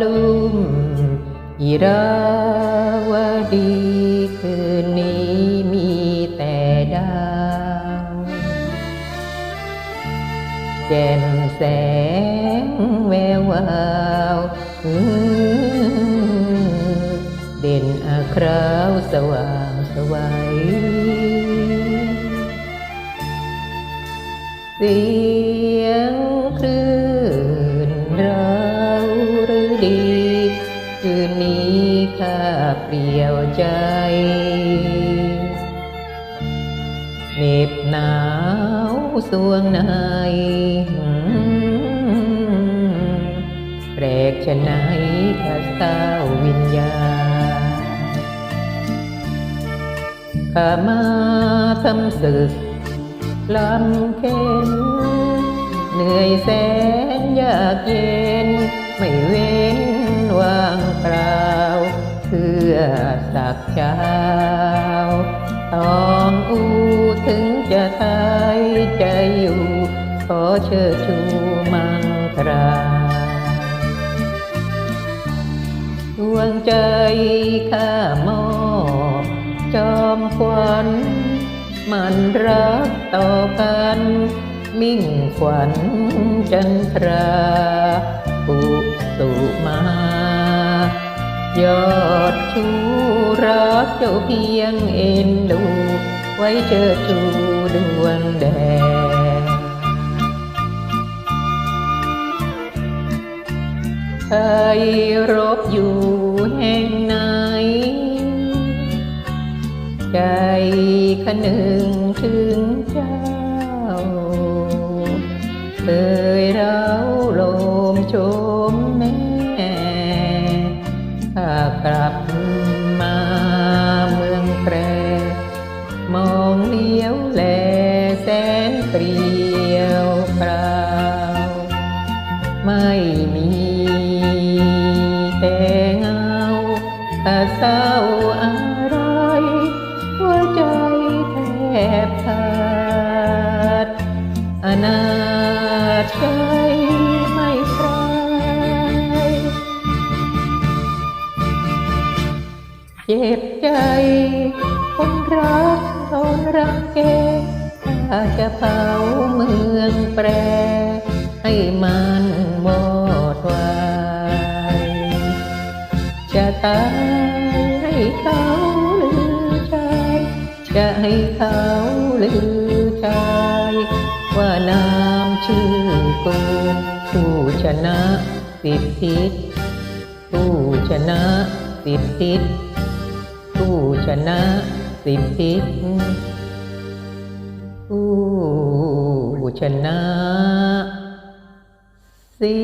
ลุมอิราวดีคืนนี้มีแต่ดาวแจ่มแสงแวววาวเด่นอาคราวสว่างสวัยเสีย เปลี่ยวใจเหน็บหนาวสวงในแปลกชะไหนข้าเศร้าวิญญาข้ามาทำศึกลำเค็นเหนื่อยแสนยากเย็น ไม่เว้นว่างเปล่า สักเช้าต้องอูถึงจะทายใจอยู่ ขอเชิดชูมังคราดวงใจข้ามอบจอมควันมันรักต่อกัน มิ่งขวัญจันทราปุสุมา ยอดชูรักเจ้าเพียงเอ็นดู ไว้เชิดชูดวงแดงใครรบอยู่แห่งไหน ใจขนึง กลับมาเมืองแปรมองเลี้ยวแลแสนเปรียวเปล่า ไม่มีแต่เงาถ้าเศร้าอะไรหัวใจแทบขาดอนาถใจ เจ็บใจ คนรักโดนรังแกถ้าจะเผาเมืองแปร ให้มันหมดวายจะตายให้เขาลือชายจะให้เขาลือชายว่าน้ำชื่อกูผู้ชนะสิบทิศผู้ชนะสิบทิศ ผู้ชนะสิบทิศผู้ชนะสิ